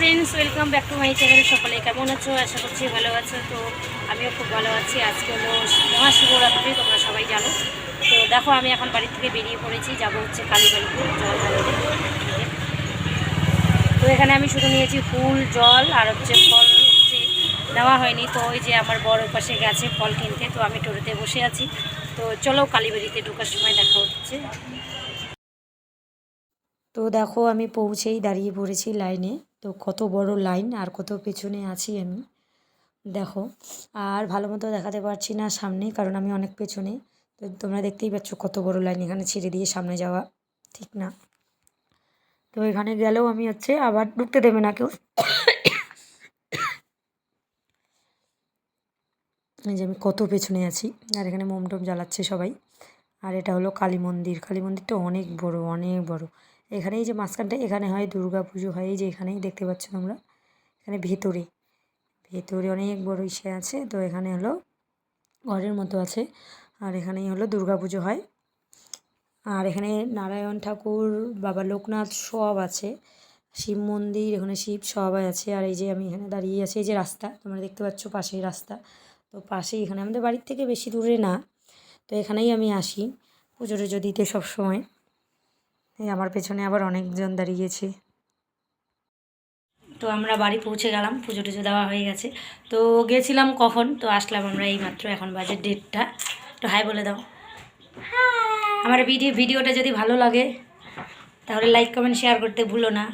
Friends welcome back to my channel সকলে কেমন আছো? আশা করছি ভালো আছো। তো আমিও খুব ভালো আছি। আজকে হলো মহাশিবরাত্রি, তোমরা সবাই জানো। তো দেখো, আমি এখন বাড়ি থেকে বেরিয়ে পড়েছি। যাব হচ্ছে কালীবাড়িতে, জল তো এখানে আমি শুধু নিয়েছি ফুল, জল আর হচ্ছে ফল হচ্ছে নেওয়া হয়নি। তো ওই যে আমার বড় পাশে গেছে ফল কিনতে। তো আমি টোটোতে বসে আছি। তো চলো কালীবাড়িতে ঢোকার সময় দেখা হচ্ছে। তো দেখো, আমি পৌঁছেই দাঁড়িয়ে পড়েছি লাইনে। তো কত বড় লাইন আর কত পেছনে আছি আমি। দেখো, আর ভালো মতো দেখাতে পারছি না সামনে, কারণ আমি অনেক পেছনে। তো তোমরা দেখতেই পাচ্ছ কত বড় লাইন এখানে ছেড়ে দিয়ে সামনে যাওয়া। ঠিক না? তো এখানে গেলেও আমি হচ্ছে আবার ঢুকতে দেবে না কেউ। এই যে আমি কত পেছনে আছি, আর এখানে মোম টোম জ্বালাচ্ছে সবাই। আর এটা হলো কালী মন্দির। কালী মন্দিরটা অনেক বড় অনেক বড়। এখানে এই যে মাঝখানটা, এখানে হয় দুর্গা পুজো হয়, এই যে এখানেই দেখতে পাচ্ছ তোমরা। এখানে ভেতরে ভেতরে অনেক বড় ইসে আছে, তো এখানে হলো ঘরের মতো আছে। আর এখানেই হলো দুর্গা পুজো হয়। আর এখানে নারায়ণ ঠাকুর, বাবা লোকনাথ সব আছে। শিব মন্দির, এখানে শিব সবাই আছে। আর এই যে আমি এখানে দাঁড়িয়ে আছি, এই যে রাস্তা, তোমরা দেখতে পাচ্ছ পাশেই রাস্তা। তো পাশেই এখানে আমাদের বাড়ির থেকে বেশি দূরে না। তো এখানেই আমি আসি পুজো টুজো দিতে সবসময়। এই আমার পেছনে আবার অনেকজন দাঁড়িয়েছে। তো আমরা বাড়ি পৌঁছে গেলাম পুজো টুজো দেওয়া হয়ে গেছে। তো গেছিলাম কখন? তো আসলাম আমরা এই মাত্র এখন বাজে ডেটটা তো হাই বলে দাও। আমার ভিডিও ভিডিওটা যদি ভালো লাগে তাহলে লাইক কমেন্ট শেয়ার করতে ভুলো না।